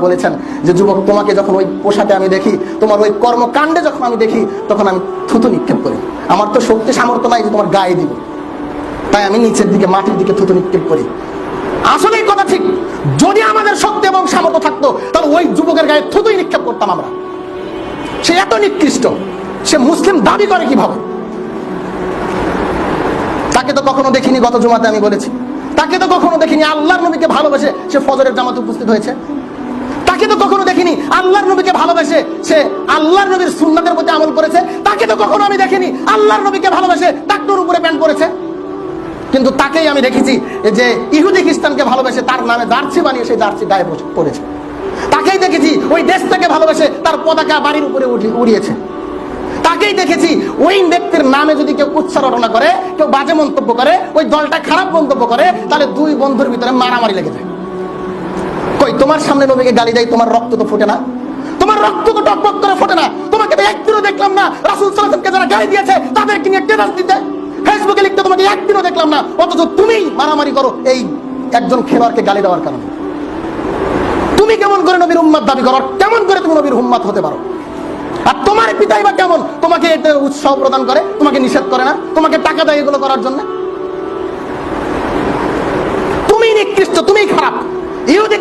বলেছেন যে, যুবক, তোমাকে যখন ওই পোশাকে আমি দেখি, তোমার ওই কর্মকাণ্ডে যখন আমি দেখি, তখন আমি থুতু নিক্ষেপ করি। আমার তো শক্তি সামর্থ্য নাই যে, তোমার গায়ে দিব। তাই আমি নিচের দিকে, মাটির দিকে থুতু নিক্ষেপ করি। কথা ঠিক। যদি আমাদের শক্তি এবং সামর্থ্য থাকতো, তাহলে ওই যুবকের গায়ে থুতুই নিক্ষেপ করতাম আমরা। সে এত নিকৃষ্ট। সে মুসলিম দাবি করে কীভাবে? তাকে তো কখনো দেখিনি, গত জুমাতে আমি বলেছি। তাকে তো কখনো দেখিনি, আল্লাহর নবীকে ভালোবেসে সে ফজরের জামাতে উপস্থিত হয়েছে। তাকে তো কখনো দেখিনি, আল্লাহর নবীকে ভালোবেসে সে আল্লাহর নবীর সুন্নাতের প্রতি আমল করেছে। তাকে তো কখনো আমি দেখিনি, আল্লাহর নবীকে ভালোবেসে ডাক্তার উপরে প্যান্ট করেছে কিন্তু তাকেই আমি দেখেছি যে ইহুদি খ্রিস্টানকে ভালোবেসে তার নামে জার্সি বানিয়ে সেই জার্সি গায়ে পড়েছে তাকেই দেখেছি, ওই দেশটাকে ভালোবেসে তার পতাকা বাড়ির উপরে উড়িয়েছে। তাকেই দেখেছি, ওই ব্যক্তির নামে যদি কেউ উচ্চারণা করে বাজে মন্তব্য করে, ওই দলটা খারাপ মন্তব্য করে, তাহলে দুই বন্ধুর ভিতরে মারামারি লেগে যায়। কই, তোমার সামনে নবীকে গালি দেয়, তোমার রক্ত তো ফোটে না? তোমার রক্ত তো টকবক করে ফোটে না। তোমাকে তো একদিনও দেখলাম না, রাসুল সাল্লামকে যারা গালি দিয়েছে, তাদেরকে নিয়ে টেরাস দিতে। ফেসবুকে লিখতে তোমাকে একদিনও দেখলাম না, অথচ তুমি মারামারি করো এই একজন খেলোয়াড়কে গালি দেওয়ার কারণে। তুমি কেমন করে নবীর উম্মাদ দাবি করো, কেমন করে তুমি নবীর উম্মাদ হতে পারো? আর তোমার পিতাই বা কেমন? তোমাকে এতে উৎসাহ প্রদান করে, তোমাকে নিষেধ করে না, তোমাকে টাকা দেয় এগুলো করার জন্য? তুমি নিকৃষ্ট তুমি খারাপ। ইহুদি